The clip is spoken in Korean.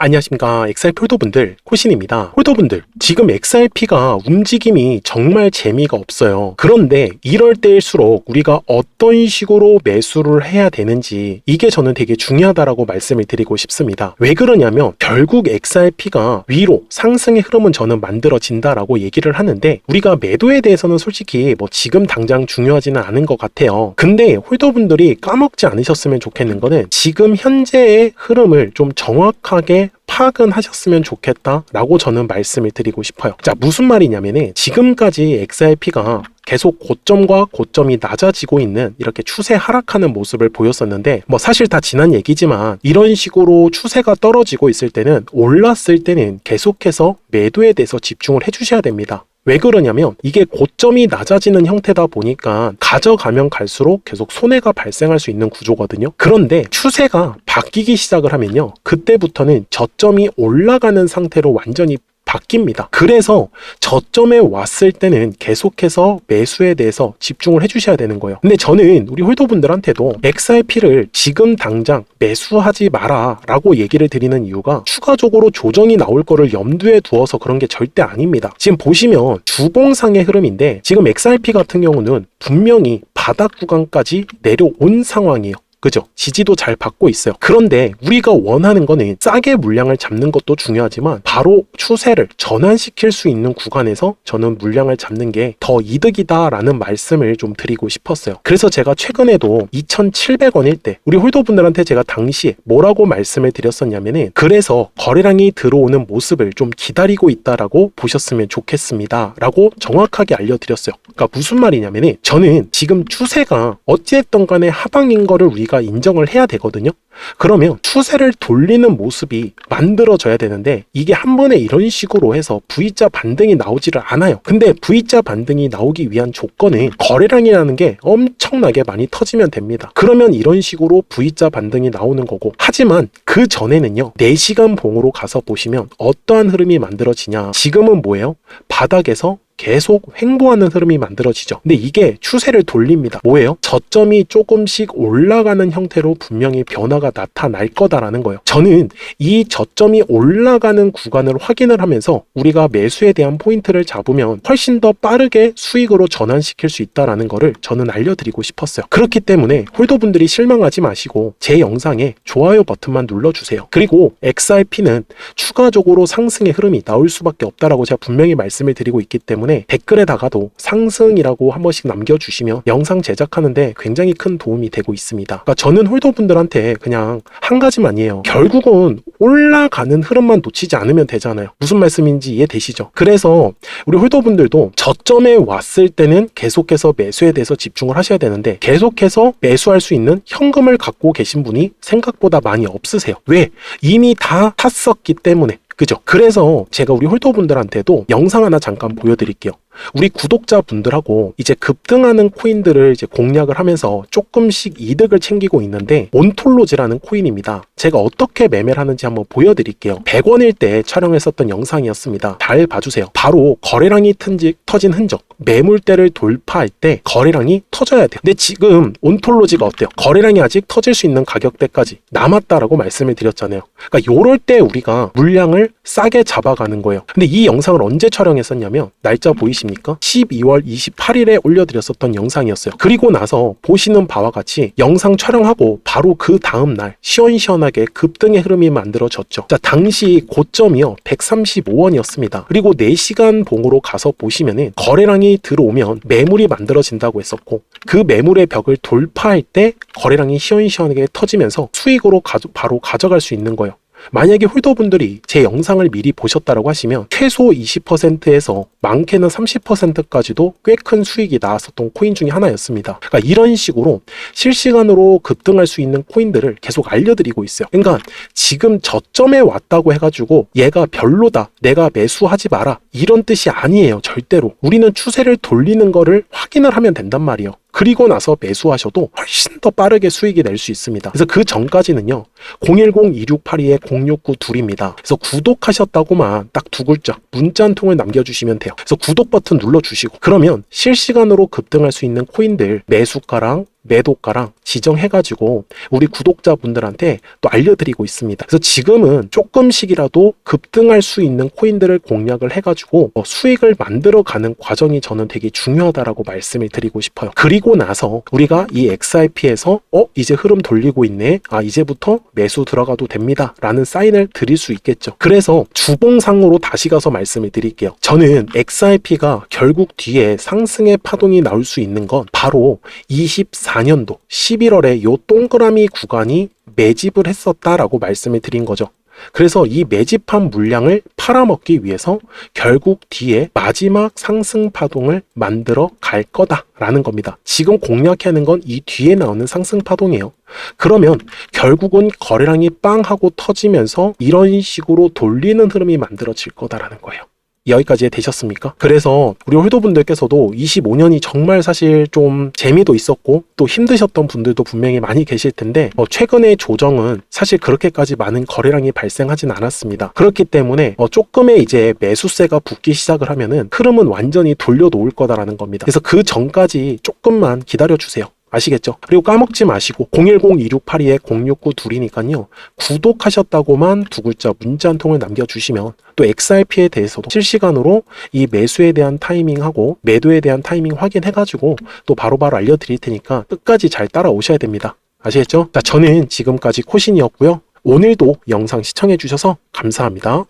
안녕하십니까. XRP 홀더분들 코신입니다. 홀더분들 지금 XRP가 움직임이 정말 재미가 없어요. 그런데 이럴 때일수록 우리가 어떤 식으로 매수를 해야 되는지 이게 저는 되게 중요하다라고 말씀을 드리고 싶습니다. 왜 그러냐면 결국 XRP가 위로 상승의 흐름은 저는 만들어진다라고 얘기를 하는데 우리가 매도에 대해서는 솔직히 뭐 지금 당장 중요하지는 않은 것 같아요. 근데 홀더분들이 까먹지 않으셨으면 좋겠는 거는 지금 현재의 흐름을 좀 정확하게 파악은 하셨으면 좋겠다라고 저는 말씀을 드리고 싶어요. 자, 무슨 말이냐면은 지금까지 XRP가 계속 고점과 고점이 낮아지고 있는 이렇게 추세 하락하는 모습을 보였었는데 뭐 사실 다 지난 얘기지만 이런 식으로 추세가 떨어지고 있을 때는 올랐을 때는 계속해서 매도에 대해서 집중을 해주셔야 됩니다. 왜 그러냐면 이게 고점이 낮아지는 형태다 보니까 가져가면 갈수록 계속 손해가 발생할 수 있는 구조거든요. 그런데 추세가 바뀌기 시작을 하면요. 그때부터는 저점이 올라가는 상태로 완전히 바뀝니다. 그래서 저점에 왔을 때는 계속해서 매수에 대해서 집중을 해주셔야 되는 거예요. 근데 저는 우리 홀더분들한테도 XRP를 지금 당장 매수하지 마라 라고 얘기를 드리는 이유가 추가적으로 조정이 나올 거를 염두에 두어서 그런 게 절대 아닙니다. 지금 보시면 주봉상의 흐름인데 지금 XRP 같은 경우는 분명히 바닥 구간까지 내려온 상황이에요. 그죠? 지지도 잘 받고 있어요. 그런데 우리가 원하는 거는 싸게 물량을 잡는 것도 중요하지만 바로 추세를 전환시킬 수 있는 구간에서 저는 물량을 잡는 게 더 이득이다라는 말씀을 좀 드리고 싶었어요. 그래서 제가 최근에도 2,700원일 때 우리 홀더분들한테 제가 당시에 뭐라고 말씀을 드렸었냐면은 그래서 거래량이 들어오는 모습을 좀 기다리고 있다라고 보셨으면 좋겠습니다. 라고 정확하게 알려드렸어요. 그러니까 무슨 말이냐면은 저는 지금 추세가 어찌됐든 간에 하방인 거를 우리 가 인정을 해야 되거든요. 그러면 추세를 돌리는 모습이 만들어져야 되는데 이게 한 번에 이런 식으로 해서 V자 반등이 나오지를 않아요. 근데 V자 반등이 나오기 위한 조건은 거래량이라는 게 엄청나게 많이 터지면 됩니다. 그러면 이런 식으로 V자 반등이 나오는 거고 하지만 그 전에는요 4시간 봉으로 가서 보시면 어떠한 흐름이 만들어지냐 지금은 뭐예요? 바닥에서 계속 횡보하는 흐름이 만들어지죠. 근데 이게 추세를 돌립니다. 뭐예요? 저점이 조금씩 올라가는 형태로 분명히 변화가 나타날 거다라는 거예요. 저는 이 저점이 올라가는 구간을 확인을 하면서 우리가 매수에 대한 포인트를 잡으면 훨씬 더 빠르게 수익으로 전환시킬 수 있다라는 거를 저는 알려드리고 싶었어요. 그렇기 때문에 홀더분들이 실망하지 마시고 제 영상에 좋아요 버튼만 눌러주세요. 그리고 XRP는 추가적으로 상승의 흐름이 나올 수밖에 없다라고 제가 분명히 말씀을 드리고 있기 때문에 때문에 댓글에다가도 상승이라고 한 번씩 남겨주시면 영상 제작하는데 굉장히 큰 도움이 되고 있습니다. 그러니까 저는 홀더분들한테 그냥 한 가지만이에요. 결국은 올라가는 흐름만 놓치지 않으면 되잖아요. 무슨 말씀인지 이해되시죠? 그래서 우리 홀더분들도 저점에 왔을 때는 계속해서 매수에 대해서 집중을 하셔야 되는데 계속해서 매수할 수 있는 현금을 갖고 계신 분이 생각보다 많이 없으세요. 왜? 이미 다 탔었기 때문에. 그죠? 그래서 제가 우리 홀더분들한테도 영상 하나 잠깐 보여드릴게요. 우리 구독자분들하고 이제 급등하는 코인들을 이제 공략을 하면서 조금씩 이득을 챙기고 있는데 몬톨로지라는 코인입니다. 제가 어떻게 매매를 하는지 한번 보여드릴게요. 100원일 때 촬영했었던 영상이었습니다. 잘 봐주세요. 바로 거래량이 튼지, 터진 흔적. 매물대를 돌파할 때 거래량이 터져야 돼요. 근데 지금 온톨로지가 어때요? 거래량이 아직 터질 수 있는 가격대까지 남았다라고 말씀을 드렸잖아요. 그러니까 요럴 때 우리가 물량을 싸게 잡아가는 거예요. 근데 이 영상을 언제 촬영했었냐면 날짜 보이 십니까? 12월 28일에 올려드렸었던 영상이었어요. 그리고 나서 보시는 바와 같이 영상 촬영하고 바로 그 다음 날 시원시원하게 급등의 흐름이 만들어졌죠. 자, 당시 고점이요. 135원이었습니다. 그리고 4시간 봉으로 가서 보시면은 거래량이 들어오면 매물이 만들어진다고 했었고 그 매물의 벽을 돌파할 때 거래량이 시원시원하게 터지면서 수익으로 가져, 바로 가져갈 수 있는 거예요. 만약에 홀더분들이 제 영상을 미리 보셨다라고 하시면 최소 20%에서 많게는 30%까지도 꽤 큰 수익이 나왔었던 코인 중에 하나였습니다. 그러니까 이런 식으로 실시간으로 급등할 수 있는 코인들을 계속 알려드리고 있어요. 그러니까 지금 저점에 왔다고 해가지고 얘가 별로다, 내가 매수하지 마라 이런 뜻이 아니에요. 절대로 우리는 추세를 돌리는 거를 확인을 하면 된단 말이에요. 그리고 나서 매수하셔도 훨씬 더 빠르게 수익이 낼 수 있습니다. 그래서 그 전까지는요. 010-2682-0 0692입니다. 그래서 구독하셨다고만 딱 두 글자 문자 한 통을 남겨주시면 돼요. 그래서 구독 버튼 눌러주시고 그러면 실시간으로 급등할 수 있는 코인들 매수가랑 매도가랑 지정해가지고 우리 구독자분들한테 또 알려드리고 있습니다. 그래서 지금은 조금씩이라도 급등할 수 있는 코인들을 공략을 해가지고 어, 수익을 만들어가는 과정이 저는 되게 중요하다라고 말씀을 드리고 싶어요. 그리고 나서 우리가 이 XRP에서 어 이제 흐름 돌리고 있네. 아 이제부터 매수 들어가도 됩니다. 라는 사인을 드릴 수 있겠죠. 그래서 주봉상으로 다시 가서 말씀을 드릴게요. 저는 XRP가 결국 뒤에 상승의 파동이 나올 수 있는 건 바로 24 년도 11월에 요 동그라미 구간이 매집을 했었다라고 말씀을 드린 거죠. 그래서 이 매집한 물량을 팔아먹기 위해서 결국 뒤에 마지막 상승 파동을 만들어 갈 거다라는 겁니다. 지금 공략해야 하는 건 이 뒤에 나오는 상승 파동이에요. 그러면 결국은 거래량이 빵 하고 터지면서 이런 식으로 돌리는 흐름이 만들어질 거다라는 거예요. 여기까지 되셨습니까? 그래서 우리 홀더분들께서도 25년이 정말 사실 좀 재미도 있었고 또 힘드셨던 분들도 분명히 많이 계실 텐데 어, 최근의 조정은 사실 그렇게까지 많은 거래량이 발생하진 않았습니다. 그렇기 때문에 어, 조금의 이제 매수세가 붙기 시작을 하면은 흐름은 완전히 돌려놓을 거다라는 겁니다. 그래서 그 전까지 조금만 기다려 주세요. 아시겠죠? 그리고 까먹지 마시고 010-2682-069 둘이니까요. 구독하셨다고만 두 글자 문자 한 통을 남겨주시면 또 XRP에 대해서도 실시간으로 이 매수에 대한 타이밍하고 매도에 대한 타이밍 확인해가지고 또 바로바로 알려드릴 테니까 끝까지 잘 따라오셔야 됩니다. 아시겠죠? 자, 저는 지금까지 코신이었고요. 오늘도 영상 시청해주셔서 감사합니다.